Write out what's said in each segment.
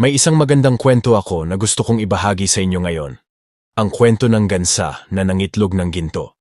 May isang magandang kwento ako na gusto kong ibahagi sa inyo ngayon. Ang kwento ng gansa na nangitlog ng ginto.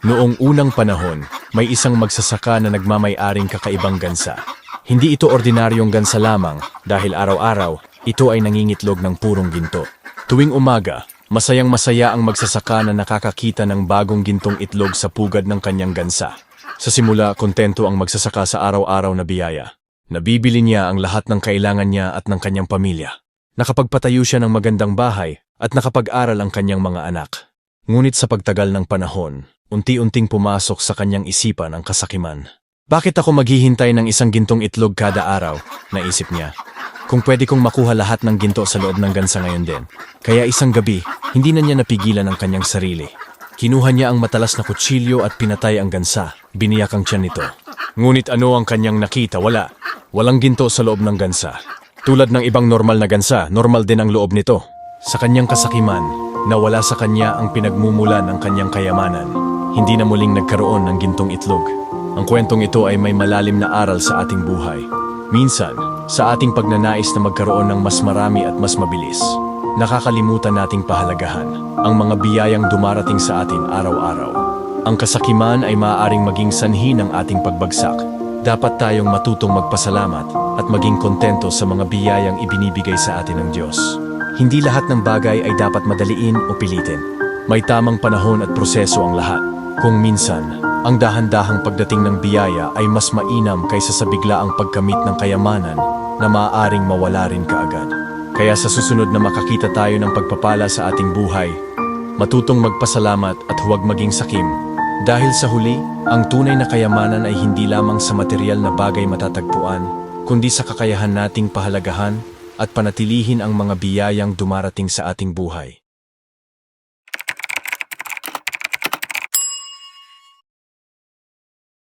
Noong unang panahon, may isang magsasaka na nagmamay-aring kakaibang gansa. Hindi ito ordinaryong gansa lamang dahil araw-araw, ito ay nangingitlog ng purong ginto. Tuwing umaga, masayang masaya ang magsasaka na nakakakita ng bagong gintong itlog sa pugad ng kanyang gansa. Sa simula, kontento ang magsasaka sa araw-araw na biyaya. Nabibili niya ang lahat ng kailangan niya at ng kanyang pamilya. Nakapagpatayo siya ng magandang bahay at nakapag-aral ang kanyang mga anak. Ngunit sa pagtagal ng panahon, unti-unting pumasok sa kanyang isipan ang kasakiman. Bakit ako maghihintay ng isang gintong itlog kada araw? Naisip niya. Kung pwede kong makuha lahat ng ginto sa loob ng gansa ngayon din. Kaya isang gabi, hindi na niya napigilan ang kanyang sarili. Kinuha niya ang matalas na kutsilyo at pinatay ang gansa. Biniyak ang tiyan nito. Ngunit ano ang kanyang nakita? Wala. Walang ginto sa loob ng gansa. Tulad ng ibang normal na gansa, normal din ang loob nito. Sa kanyang kasakiman, nawala sa kanya ang pinagmumulan ng kanyang kayamanan. Hindi na muling nagkaroon ng gintong itlog. Ang kwentong ito ay may malalim na aral sa ating buhay. Minsan, sa ating pagnanais na magkaroon ng mas marami at mas mabilis, nakakalimutan nating pahalagahan ang mga biyayang dumarating sa atin araw-araw. Ang kasakiman ay maaaring maging sanhi ng ating pagbagsak. Dapat tayong matutong magpasalamat at maging kontento sa mga biyayang ibinibigay sa atin ng Diyos. Hindi lahat ng bagay ay dapat madaliin o pilitin. May tamang panahon at proseso ang lahat. Kung minsan, ang dahan-dahang pagdating ng biyaya ay mas mainam kaysa sa biglaang pagkamit ng kayamanan na maaaring mawala rin kaagad. Kaya sa susunod na makakita tayo ng pagpapala sa ating buhay, matutong magpasalamat at huwag maging sakim. Dahil sa huli, ang tunay na kayamanan ay hindi lamang sa material na bagay matatagpuan, kundi sa kakayahan nating pahalagahan at panatilihin ang mga biyayang dumarating sa ating buhay.